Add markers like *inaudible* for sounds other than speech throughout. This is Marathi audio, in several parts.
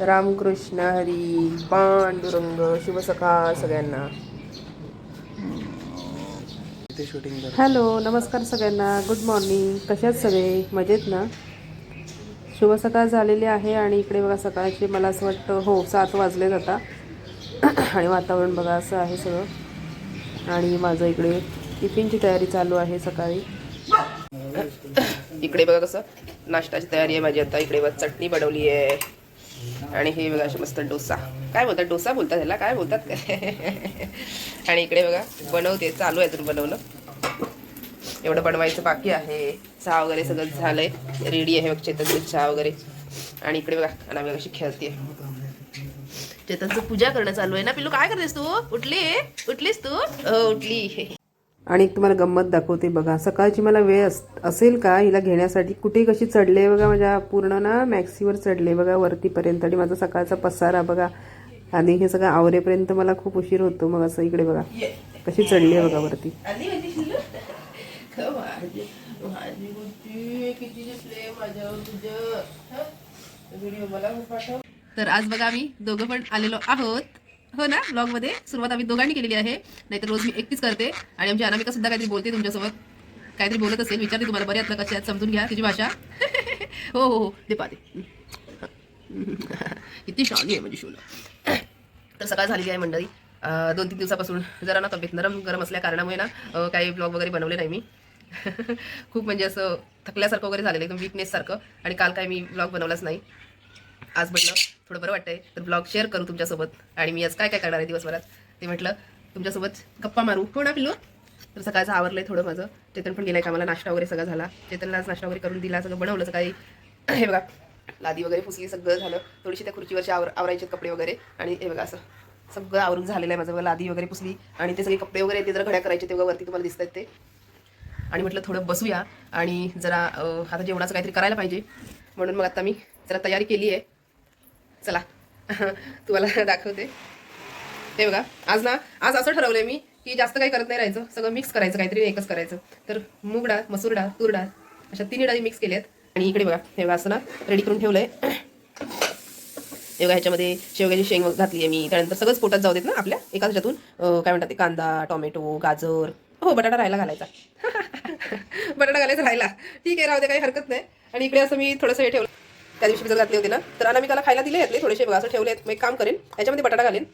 रामकृष्ण हरी पांडुरंग शुभसकाळ सगळ्यांना. हॅलो नमस्कार सगळ्यांना. गुड मॉर्निंग कशात सगळे? मजेत ना? शुभ सकाळ झालेली आहे आणि इकडे बघा सकाळचे मला असं वाटतं हो सात वाजले आता. आणि वातावरण बघा असं आहे सगळं. आणि माझं इकडे टिफिनची तयारी चालू आहे सकाळी. इकडे बघा कसं नाश्ताची तयारी आहे माझी आता. इकडे बघा चटणी बनवली आहे. आणि हे बघा असे मस्त डोसा. काय बोलतात? डोसा बोलतात ह्याला? काय बोलतात? काय आणि इकडे बघा बनवते. चालू आहे अजून बनवणं. एवढं बनवायचं बाकी आहे. चहा वगैरे सगळं झालंय. रेडी आहे बघ चेतनची चहा वगैरे. आणि इकडे बघा अनामिका कशी खेळते चेतनचं पूजा करणं चालू आहे ना पिल्लू? काय करतेस तू? उठली? उठलीस तू? हो उठली. आणि एक तुम्हाला गंमत दाखवते बघा. सकाळची मला वेळ अस असेल का? हिला घेण्यासाठी कुठे कशी चढले बघा? माझ्या पूर्ण ना मॅक्सीवर चढले बघा वरतीपर्यंत. आणि माझा सकाळचा पसारा बघा. आणि हे सगळं आवरेपर्यंत मला खूप उशीर होतो मग असं इकडे बघा. कशी चढली आहे बघा वरती. तर आज बघा आम्ही दोघं पण आलेलो आहोत. हो ना ब्लॉगमध्ये सुरुवात आम्ही दोघांनी केलेली आहे. नाहीतर रोज मी एकटीच करते. आणि आमची अनामिका सुद्धा काहीतरी बोलते तुमच्यासोबत. काहीतरी बोलत असेल. विचारते तुम्हाला बरे यातलं कशी आहेत? समजून घ्या तिची भाषा. *laughs* हो हो हो. दे पाहते. *laughs* किती शानी आहे म्हणजे शोला तर सकाळ झालेली आहे मंडळी. दोन तीन दिवसापासून जरा ना तब्येत नरम गरम असल्या कारणामुळे ना काही ब्लॉग वगैरे बनवले नाही मी. *laughs* खूप म्हणजे असं थकल्यासारखं वगैरे झालेलं एकदम weakness सारखं. आणि काल काय मी ब्लॉग बनवलाच नाही. आज म्हटलं थोडं बरं वाटतंय. तर ब्लॉग शेअर करू तुमच्यासोबत. आणि मी आज काय काय करणार आहे दिवसभरात? ते म्हटलं तुमच्यासोबत गप्पा मारू. हो ना पिल्लो? तर सकाळचं आवरलंय थोडं माझं. चेतन पण गेलाय कामाला नाश्ता वगैरे सगळा झाला. चेतनला नाश्ता वगैरे करून दिला सगळं बनवलं सकाळी. *clears throat* हे बघा लादी वगैरे पुसली सगळं झालं. थोडीशी त्या खुर्चीवरचे आवर आवरायचे कपडे वगैरे. आणि हे बघा असं सगळं आवरून झालेलं आहे माझं. बघा लादी वगैरे पुसली. आणि ते सगळे कपडे वगैरे ते जर घड्या करायचे तेव्हा वरती तुम्हाला दिसतात ते. आणि म्हटलं थोडं बसूया. आणि जरा आता जेवणाचं काहीतरी करायला पाहिजे. म्हणून मग आता मी जरा तयारी केली आहे. चला. *laughs* तुम्हाला दाखवते. हे बघा आज ना आज असं ठरवलंय मी की जास्त काही करत नाही राहायचं सगळं मिक्स करायचं काहीतरी एकच करायचं. तर मूग डाळ मसूर डाळ तूर डाळ अशा तिन्ही डाळी मिक्स केल्यात. आणि इकडे बघा हे बघा असं ना रेडी करून ठेवलंय. हे बघा ह्याच्यामध्ये शेवग्याची शेंग घातली आहे मी. त्यानंतर सगळंच पोटात जाऊ देत ना आपल्या. एका ह्याच्यातून काय म्हणतात ते कांदा टोमॅटो गाजर. हो बटाटा राहायला घालायचा. *laughs* बटाटा घालायचा राहिला ठीक आहे राहू दे काही हरकत नाही. आणि इकडे असं मी थोडंसं हे ठेवलं. त्या दिवशी भिजत घातले होते ना तर अनामिकाला खायला दिले यातले थोडेसे बघा असं ठेवले मग एक काम करेन याच्यामध्ये बटाटा घालेन.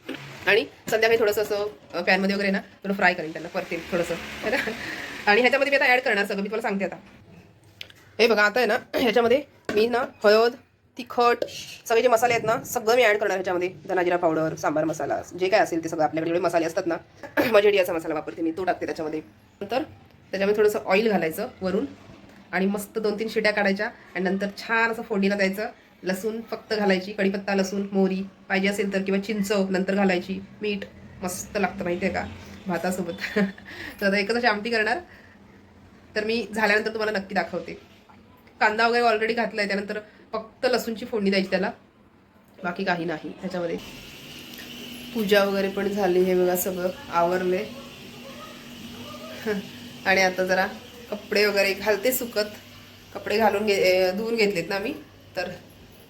आणि संध्याकाळी थोडंसं असं पॅनमध्ये वगैरे ना थोडं फ्राय करेन त्यांना परते थोडंसं. है ना? आणि ह्याच्यामध्ये मी आता ॲड करणार सगळं मी तुम्हाला सांगते आता. हे बघा आता आहे ना ह्याच्यामध्ये मी ना हळद तिखट सगळे जे मसाले आहेत ना सगळं मी ॲड करणार ह्याच्यामध्ये. धनाजिरा पावडर सांबार मसाला जे काय असेल ते सगळं आपल्याकडे एवढे मसाले असतात ना *clears throat* मजेडियाचा मसाला वापरते मी तो टाकते त्याच्यामध्ये. नंतर त्याच्यामध्ये थोडंसं ऑइल घालायचं वरून. आणि मस्त दोन तीन शिट्या काढायच्या आणि नंतर छान असं फोडणीला द्यायचं लसूण फक्त घालायची कढीपत्ता लसूण मोहरी पाहिजे असेल तर किंवा चिंच नंतर घालायची मीठ मस्त लागतं माहिती आहे का? भातासोबत. *laughs* तर आता एकच अशी आमटी करणार. तर मी झाल्यानंतर तुम्हाला नक्की दाखवते. कांदा वगैरे ऑलरेडी घातला आहे त्यानंतर फक्त लसूणची फोडणी द्यायची त्याला. बाकी काही नाही ह्याच्यामध्ये. पूजा वगैरे पण झाली हे बघा सगळं आवरले *laughs* आणि आता जरा कपडे वगैरे घालते सुकत. कपडे घालून घे धुवून घेतलेत ना मी तर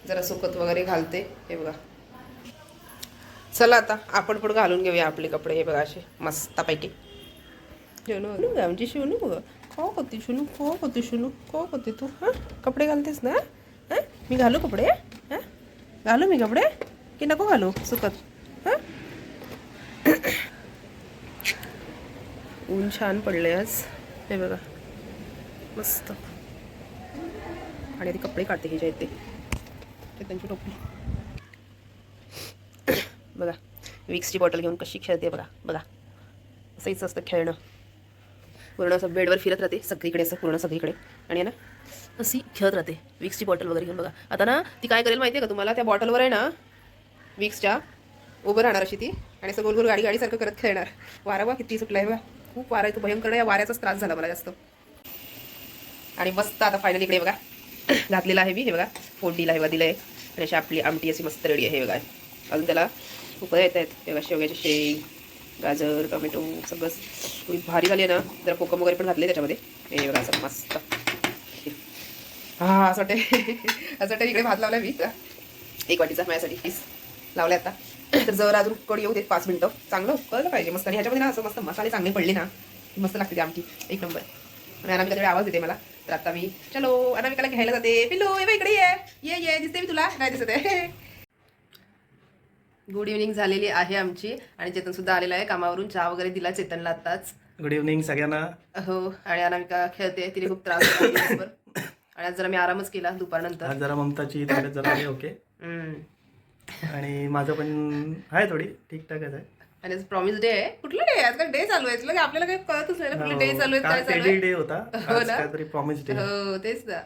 जरा सुकत वगैरे घालते हे बघा. चला आता आपण पण घालून घेऊया आपले कपडे हे बघा असे मस्तपैकी. शिवणू आमची शिवणू बघ खो होती शिवणू खो होती शिवणू खो होती तू. हां? कपडे घालतेस ना? हां? मी घालू कपडे? हां? घालू मी कपडे? की नको घालू सुकत? हां? *coughs* ऊन छान पडले आज. हे बघा. मस्त. आणि आधी कपडे काढते हे जे त्यांची टोपली बघा विक्सची बॉटल घेऊन कशी खेळते बघा बघा. असंच असतं खेळणं. पूर्ण असं बेडवर फिरत राहते सगळीकडे असं पूर्ण सगळीकडे. आणि आहे ना अशी खेळत राहते विक्सची बॉटल वगैरे घेऊन बघा. आता ना ती काय करेल माहिती आहे का तुम्हाला? त्या बॉटलवर आहे ना विक्सच्या उभं राहणार अशी ती. आणि असं गोलगोल गाडी गाडीसारखं करत खेळणार. वारा बा किती सुटला आहे बा खूप वारा आहे तो भयंकर या वाऱ्याचाच त्रास झाला मला जास्त. आणि मस्त आता फायनली इकडे बघा. घातलेला आहे मी हे बघा. फोडणीला हे बघा दिलं आहे आणि अशी आपली आमटी अशी मस्त रेडी आहे हे बघा. अजून त्याला उकळ्या येत आहेत. हे बघा शेवग्याचे शेंग गाजर टोमॅटो सगळं. थोडी भारी झाली आहे ना. जरा कोकम वगैरे पण घातले त्याच्यामध्ये. हे बघा असं मस्त. हा असं वाटते *laughs* असं वाटतं इकडे भात लावला मी. एक वाटीचा माझ्यासाठी पीस लावले आता. तर जर अजून कड येऊ दे पाच मिनटं. चांगलं कळलं पाहिजे. मस्त. आणि ह्याच्यामध्ये ना असं मस्त मसाले चांगले पडले ना मस्त लागते आमची आमटी. एक नंबर. आणि आम्ही तेवढे आवाज देते मला. तर आता मी चलो अनामिकाला घ्यायला जाते. पिल्लू ये इकडे ये. ये ये दिसते मी तुला. नाही दिसत आहे. गुड इव्हनिंग झालेली आहे आमची. आणि चेतन सुद्धा आलेला आहे कामावरून. चहा वगैरे दिला चेतनला आताच गुड इव्हनिंग सगळ्यांना. हो आणि अनामिका खेळते तिने खूप त्रास. आणि आज जरा मी आरामच केला दुपारनंतर. जरा ममताची तब्येत जरा ओके. आणि माझं पण आहे थोडी ठीकठाकच आहे. आणि प्रॉमिस डे आहे कुठला डे आज काय डे चालू आहे. तुला आपल्याला काही कळतच नाही ना. कुठले डे चालू आहेत काय चालू आहे? डे होता. हो ना? प्रॉमिस डे हो तेच ना.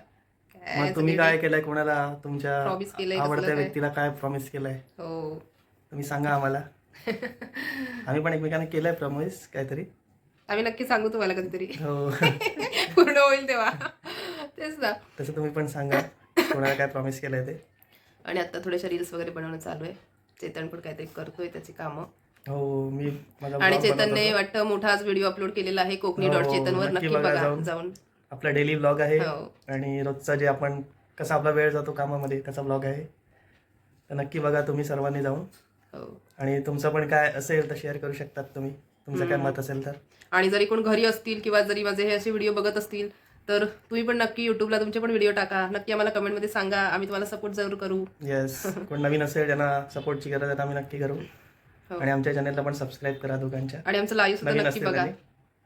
मग तुम्ही काय केलंय? कोणाला? तुमच्या Promise केलंय आवडत्या? व्यक्तीला काय प्रॉमिस केलंय? हो. तुम्ही सांगा आम्हाला. *laughs* आम्ही पण एकमेकांना केलंय प्रॉमिस काहीतरी. आम्ही नक्की सांगू तुम्हाला कधीतरी. हो. *laughs* पूर्ण होईल तेव्हा. तेच ना. तसं तुम्ही पण सांगा. कोणाला काय प्रॉमिस केलंय ते? आणि आता थोडेसे रील्स वगैरे बनवणं चालू आहे. चेतन पण काहीतरी करतोय त्याची कामं. हो मी माझा आणि चेतनने. वाटतं मोठा आज व्हिडिओ अपलोड केलेला आहे कोकणी हो, डॉट चेतनवर नक्की नक्की बघा बघा जाऊन. जाऊन. आपला डेली ब्लॉग आहे हो. आणि रोजचा जे आपण कसा आपला वेळ जातो कामामध्ये कसा ब्लॉग आहे. तर नक्की बघा तुम्ही सर्वांनी जाऊन. हो. आणि तुमचं पण काय असेल तर शेअर करू शकतात तुम्ही. तुमचं काय मत असेल तर. आणि जरी कोण घरी असतील किंवा जरी माझे हे असे व्हिडिओ बघत असतील तर तुम्ही पण नक्की युट्यूबला तुमचे पण व्हिडिओ टाका. नक्की आम्हाला कमेंटमध्ये सांगा. आम्ही तुम्हाला सपोर्ट जरूर करू. येस कोण नवीन असेल ज्यांना सपोर्टची गरज आहे तर आम्ही नक्की करू. आणि आमच्या चॅनलला पण सबस्क्राईब करा दोघांच्या. आणि आमचं लाईव्ह सुद्धा नक्की बघा.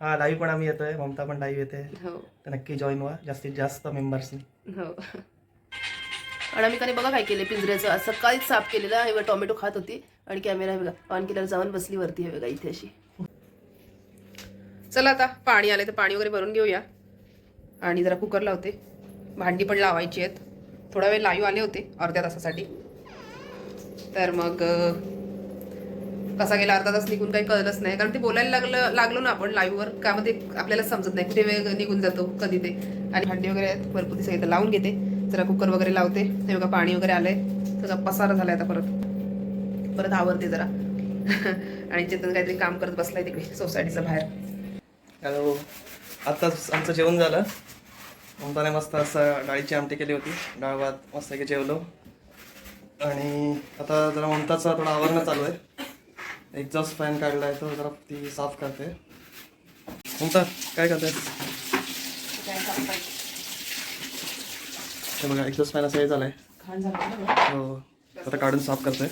हा लाईव्ह पण आम्ही येतोय. ममता पण लाईव्ह येते. हो. तर नक्की जॉईन व्हा. जास्तीत जास्त मेंबर्सनी हो. आणि आम्ही बघा काय केले पिंजऱ्याचं सकाळीच साफ केलेलं आहे. बघा टोमॅटो खात होती. आणि कॅमेरा बघा. ऑन केल्यावर जाऊन बसली वरती आहे बघा इथे अशी. चला आता पाणी आले तर पाणी वगैरे भरून घेऊया. आणि जरा कुकर लावते भांडी पण लावायची आहेत. थोडा वेळ लाईव्ह आले होते. अर्ध्या तासासाठी. तर मग कसा गेला अर्धा तास निघून काही कळलंच नाही. कारण ते बोलायला लागलं लागलो ना आपण लाईव्हवर कामध्ये आपल्याला समजत नाही. कुठे वेळ निघून जातो कधी ते. आणि भांडी वगैरे आहेत भरपूर दिसत इथं लावून घेते. जरा कुकर वगैरे लावते. हे बघा पाणी वगैरे आलंय. सगळा पसारा झालाय आता परत. परत आवरते जरा. *laughs* आणि चेतन काहीतरी काम करत बसलाय तिकडे सोसायटीचा बाहेर. हॅलो आत्ताच आमचं जेवण झालं. ममताने मस्त असं डाळीची आमटी केली होती. डाळ भात मस्त की जेवलो. आणि आता जरा ममताचा थोडा आवरणं चालू आहे. एक्झॉस्ट फॅन काढला आहे तो जरा ती साफ करते. ममता काय करते? हे बघा एक्झॉस्ट फॅन असं हे झालंय. झालं आहे हो आता काढून साफ करते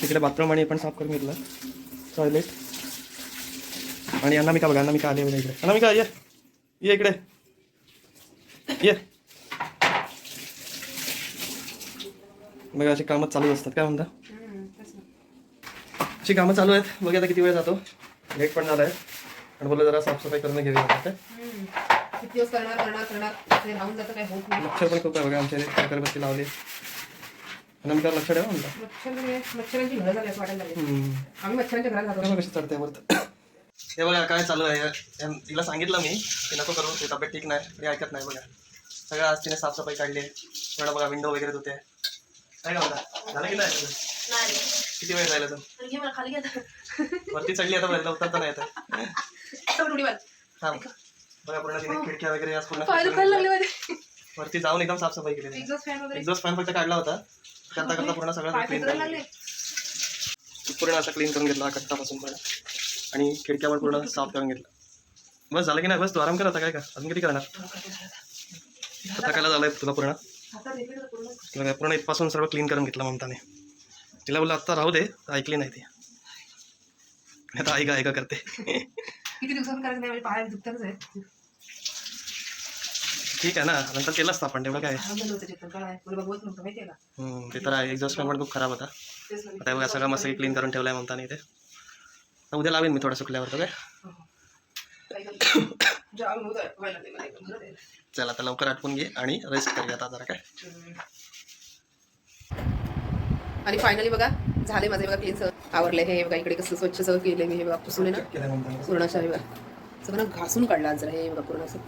तिकडे बाथरूम आणि पण साफ करून घेतलं. टॉयलेट आणि अनामिका बघा अनामिका आली बघा इकडे. अनामिका ये. ये इकडे. ये. बघा अशी कामं चालू असतात. काय म्हणता. अशी कामं चालू आहेत. बघा आता किती वेळ जातो. लेट पण झालाय आणि बोललं जरा साफसफाई करून घेऊया आता होत मच्छर पण खूप आहे बघा. आमच्या अगरबत्ती लावली. अनामिका लक्ष ठेवा म्हणता. म्हणजे झाली कशी चढते वरत. हे बघा काय चालू आहे. तिला सांगितलं मी. की नको करू. ती तब्येत ठीक नाही. ती ऐकत नाही बघा. सगळं आज तिने साफसफाई काढली. थोडं बघा विंडो वगैरे धुते. काय का म्हणता झालं की नाही? किती वेळ जायला तर? खाली वरती चढली आता बघा उतरता नाही मार. थांब. बघा पूर्ण तिने खिडक्या वगैरे आज पूर्ण वरती जाऊन एकदम साफसफाई केली एक्झॉस्ट फॅन वगैरे. एक्झॉस्ट फॅन फक्त काढला होता. करता करता पूर्ण सगळं क्लीन पूर्ण असं क्लीन करून घेतला कट्टापासून पण. आणि खिडक्या पण पूर्ण साफ करून घेतलं. बस झालं की नाही? बस तू आराम कर आता काय का अजून किती करणार? आता कायला झालंय तुला पूर्ण. तुला पूर्ण इथपासून सर्व क्लीन करून घेतलं ममताने. तिला बोललं आत्ता राहू दे ऐकली नाही ती. आता ऐका ऐका करते. किती दिवसांनी करायचं नाही म्हणजे दुखताच आहे. ठीक आहे ना नंतर केलं असतं आपण तेवढं काय? आहे. ते तर आहे. एक्झॉस्ट पण खूप खराब होता. ना. आता हे बघा सगळं मस्त क्लीन करून ठेवलंय ममताने इथे. आता उद्या लावेन मी थोडं सुकल्यावर तर काय हो, हो. चल आता लवकर आटपून घे आणि रेस्ट करूया आता जरा काय? आणि फायनली बघा झाले माझे बघा क्लीन आवरले हे बघा इकडे कसं स्वच्छ सगळं केले मी हे बघा पुसून आहे ना? पूर्णाशा हे बघा. सगळं ना घासून काढला जरा हे बघा पूर्ण असं.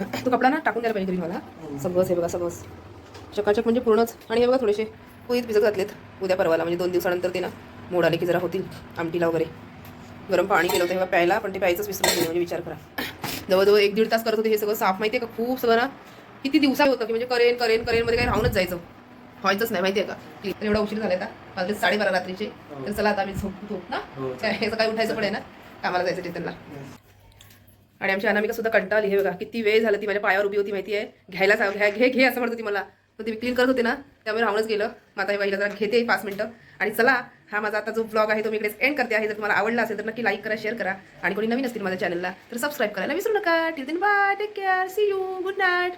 *clears throat* तो कपडा ना टाकून द्यायला पाहिजे मला. सगळंच हे बघा सगळंच. चकाचक म्हणजे पूर्णच. आणि हे बघा थोडेसे पोळीत भिजत घातलेत. उद्या परवाला म्हणजे दोन दिवसानंतर ते ना मोड आले की जरा होतील आमटीला वगैरे. गरम पाणी केलं होतं हे बघा प्यायला पण ते प्यायचंच विसरून गेले म्हणजे विचार करा. जवळजवळ एक दीड तास करत होते हे सगळं साफ माहिती आहे का? खूप सगळं ना किती दिवसा होतं की म्हणजे करेन करेन करेन मध्ये काही राहूनच जायचं. व्हायचंच नाही माहितीये का? की तर एवढा उशीर झाला आता. वाजले साडेबारा रात्रीचे. तर चला आता आम्ही झोपतो ना? हो. काय सकाळी उठायचं पण आहे ना कामाला जायचं चेतनला आणि आमची अनामिका सुद्धा कंटाळली. हे बघा किती वेळ झाला ती माझ्या पायावर उभी होती माहिती आहे? घ्यायला सांग घ्या घे घे असं म्हणत होती मला. तर ती क्लीन करत होते ना त्यामुळे राहूनच गेलं. माता बाईला जरा घेते पाच मिनिटं. आणि चला हा माझा आता जो ब्लॉग आहे तो मी इकडेच एंड करते आहे. जर तुम्हाला आवडला असेल तर नक्की लाईक करा शेअर करा. आणि कोणी नवीन असतील माझ्या चॅनलला तर सबस्क्राईब करायला विसरू नका. Till then bye take care see you good night